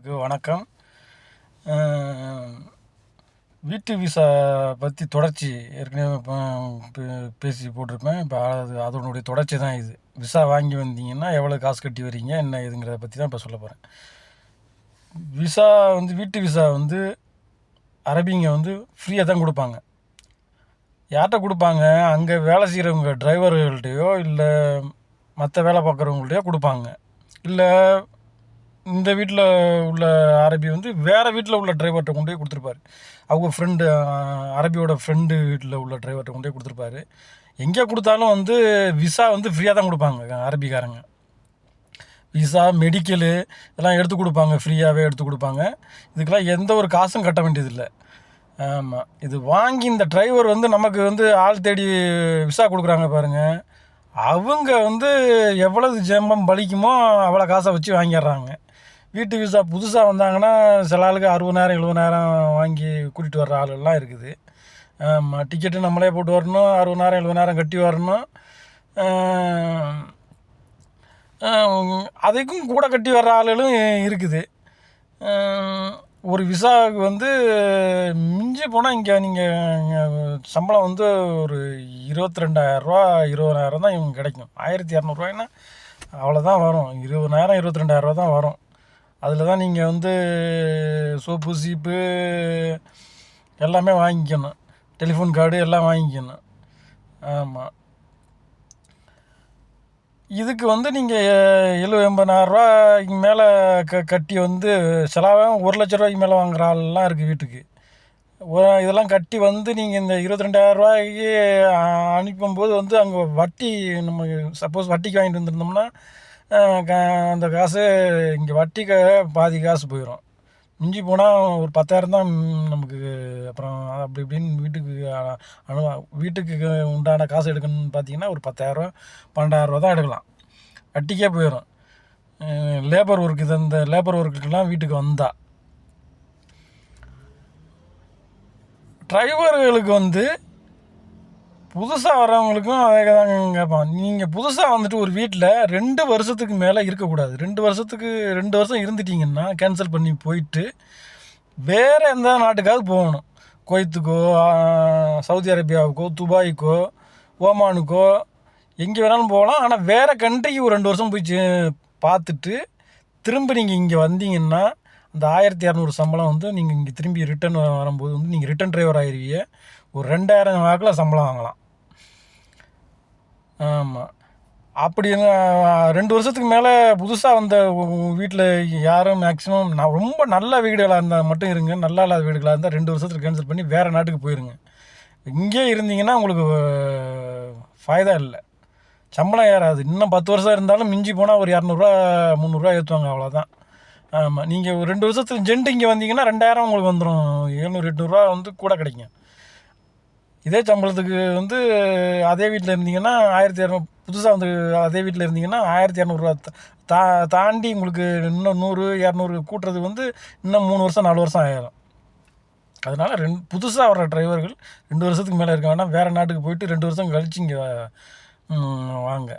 நண்பர்களுக்கு வணக்கம். வீட்டு விசா பற்றி தொடர்ச்சி ஏற்கனவே பே- பேசி போட்டிருப்பேன். இப்போ அது அதனுடைய தொடர்ச்சி தான் இது. விசா வாங்கி வந்தீங்கன்னா எவ்வளோ காசு கட்டி வரீங்க என்ன இதுங்கிறத பற்றி தான் இப்போ சொல்ல போகிறேன் விசா வந்து வீட்டு விசா வந்து அரபிங்க வந்து ஃப்ரீயாக தான் கொடுப்பாங்க. யார்கிட்ட கொடுப்பாங்க? அங்கே வேலை செய்கிறவங்க டிரைவர்கள்ட்டையோ இல்லை மற்ற வேலை பார்க்குறவங்கள்ட்டையோ கொடுப்பாங்க. இல்லை இந்த வீட்டில் உள்ள அரபி வந்து வேறு வீட்டில் உள்ள டிரைவர்கிட்ட கொண்டு போய் கொடுத்துருப்பாரு. அவங்க ஃப்ரெண்டு அரபியோட ஃப்ரெண்டு வீட்டில் உள்ள டிரைவர்கிட்ட கொண்டு போய் கொடுத்துருப்பாரு. எங்கே கொடுத்தாலும் வந்து விசா வந்து ஃப்ரீயாக தான் கொடுப்பாங்க அரபிக்காரங்க விசா மெடிக்கலு இதெல்லாம் எடுத்து கொடுப்பாங்க ஃப்ரீயாகவே எடுத்து கொடுப்பாங்க. இதுக்கெல்லாம் எந்த ஒரு காசும் கட்ட வேண்டியதில்லை. ஆமாம் இது வாங்கி இந்த டிரைவர் வந்து நமக்கு வந்து ஆள் தேடி விசா கொடுக்குறாங்க பாருங்கள் அவங்க வந்து எவ்வளவு ஜெம்பம் பலிக்குமோ அவ்வளோ காசை வச்சு வாங்கிடுறாங்க. வீட்டு விசா புதுசாக வந்தாங்கன்னா சில ஆளுக்கு அறுபதாயிரம் எழுபதாயிரம் வாங்கி கூட்டிகிட்டு வர்ற ஆளுலாம் இருக்குது. ஆமாம் டிக்கெட்டு நம்மளே போட்டு வரணும் அறுபதாயிரம் எழுபதாயிரம் கட்டி வரணும். அதுக்கும் கூட கட்டி வர்ற ஆளுகளும் இருக்குது. ஒரு விசாவுக்கு வந்து மிஞ்சி போனால் இங்கே நீங்கள் சம்பளம் வந்து ஒரு இருபத்தி ரெண்டாயிரரூவா இருபதாயிரம் தான் இவங்க கிடைக்கும். ஆயிரத்தி இரநூறுவாய்னா அவ்வளோதான் வரும். இருபதாயிரம் இருபத்தி ரெண்டாயிரரூவா தான் வரும். அதில் தான் நீங்கள் வந்து சோப்பு சீப்பு எல்லாமே வாங்கிக்கணும். டெலிஃபோன் கார்டு எல்லாம் வாங்கிக்கணும். ஆமாம் இதுக்கு வந்து நீங்கள் எழுபது எண்பதாயிரரூவாய்க்கு மேலே க கட்டி வந்து செலவாக ஒரு லட்ச ரூபாய்க்கு மேலே வாங்குற ஆள்லாம் இருக்குது வீட்டுக்கு. இதெல்லாம் கட்டி வந்து நீங்கள் இந்த இருபத்தி ரெண்டாயிரரூவாய்க்கு அனுப்பும்போது வந்து அங்கே வட்டி நம்ம சப்போஸ் வட்டிக்கு வாங்கிட்டு வந்திருந்தோம்னா அந்த காசு இங்கே வட்டிக்கு பாதி காசு போயிடும் மிஞ்சி போனால் ஒரு பத்தாயிரம் தான் நமக்கு அப்புறம் அப்படி இப்படின்னு வீட்டுக்கு அனு வீட்டுக்கு உண்டான காசு எடுக்கணும்னு பார்த்தீங்கன்னா ஒரு பத்தாயிரம் பன்னெண்டாயிரரூவா தான் எடுக்கலாம். வட்டிக்கே போயிடும் லேபர் ஒர்க் இது இந்த லேபர் ஒர்க்குக்கெல்லாம் வீட்டுக்கு வந்தா. டிரைவர்களுக்கு வந்து புதுசாக வர்றவங்களுக்கும் அதே தாங்க கேட்பான் நீங்கள் புதுசாக வந்துட்டு ஒரு வீட்டில் ரெண்டு வருஷத்துக்கு மேலே இருக்கக்கூடாது. ரெண்டு வருஷத்துக்கு ரெண்டு வருஷம் இருந்துட்டீங்கன்னா கேன்சல் பண்ணி போயிட்டு வேறு எந்த நாட்டுக்காவது போகணும். குவைத்துக்கோ சவுதி அரேபியாவுக்கோ துபாய்க்கோ ஓமானுக்கோ எங்கே வேணாலும் போகலாம். ஆனால் வேறு கண்ட்ரிக்கு ஒரு ரெண்டு வருஷம் போய் பார்த்துட்டு திரும்ப நீங்கள் இங்கே வந்தீங்கன்னா அந்த ஆயிரத்தி இரநூறு சம்பளம் வந்து நீங்கள் இங்கே திரும்பி ரிட்டர்ன் வரும்போது வந்து நீங்கள் ரிட்டர்ன் டிரைவர் ஆயிருவீங்க. ஒரு ரெண்டாயிரம் வாக்கில் சம்பளம் வாங்கலாம். ஆமாம் அப்படி ரெண்டு வருஷத்துக்கு மேலே புதுசாக வந்த வீட்டில் யாரும் மேக்ஸிமம் நான் ரொம்ப நல்ல வீடுகளாக இருந்தால் மட்டும் இருங்க நல்லா இல்லாத வீடுகளாக இருந்தால் ரெண்டு வருஷத்துக்கு கேன்சல் பண்ணி வேறு நாட்டுக்கு போயிருங்க. இங்கே இருந்தீங்கன்னா உங்களுக்கு ஃபாய்தா இல்லை. சம்பளம் ஏறாது. இன்னும் பத்து வருஷம் இருந்தாலும் மிஞ்சி போனால் ஒரு இரநூறுவா முந்நூறுரூவா ஏற்றுவாங்க அவ்வளோதான் ஆமாம் நீங்கள் ஒரு ரெண்டு வருஷத்துக்கு ஜென்ட் இங்கே வந்தீங்கன்னா ரெண்டாயிரம் உங்களுக்கு வந்துடும் எழுநூறு எட்நூறுரூவா வந்து கூட கிடைக்கும். இதே சம்பளத்துக்கு வந்து அதே வீட்டில் இருந்தீங்கன்னா ஆயிரத்தி இரநூறு புதுசாக வந்து அதே வீட்டில் இருந்தீங்கன்னா ஆயிரத்தி இரநூறுவா தா தாண்டி உங்களுக்கு இன்னும் நூறு இரநூறு கூட்டுறது வந்து இன்னும் மூணு வருஷம் நாலு வருஷம் ஆயிடும் அதனால் ரெண்டு புதுசாக வர டிரைவர்கள் ரெண்டு வருஷத்துக்கு மேலே இருக்க வேணாம் வேறு நாட்டுக்கு போயிட்டு ரெண்டு வருஷம் கழிச்சு இங்கே வாங்க.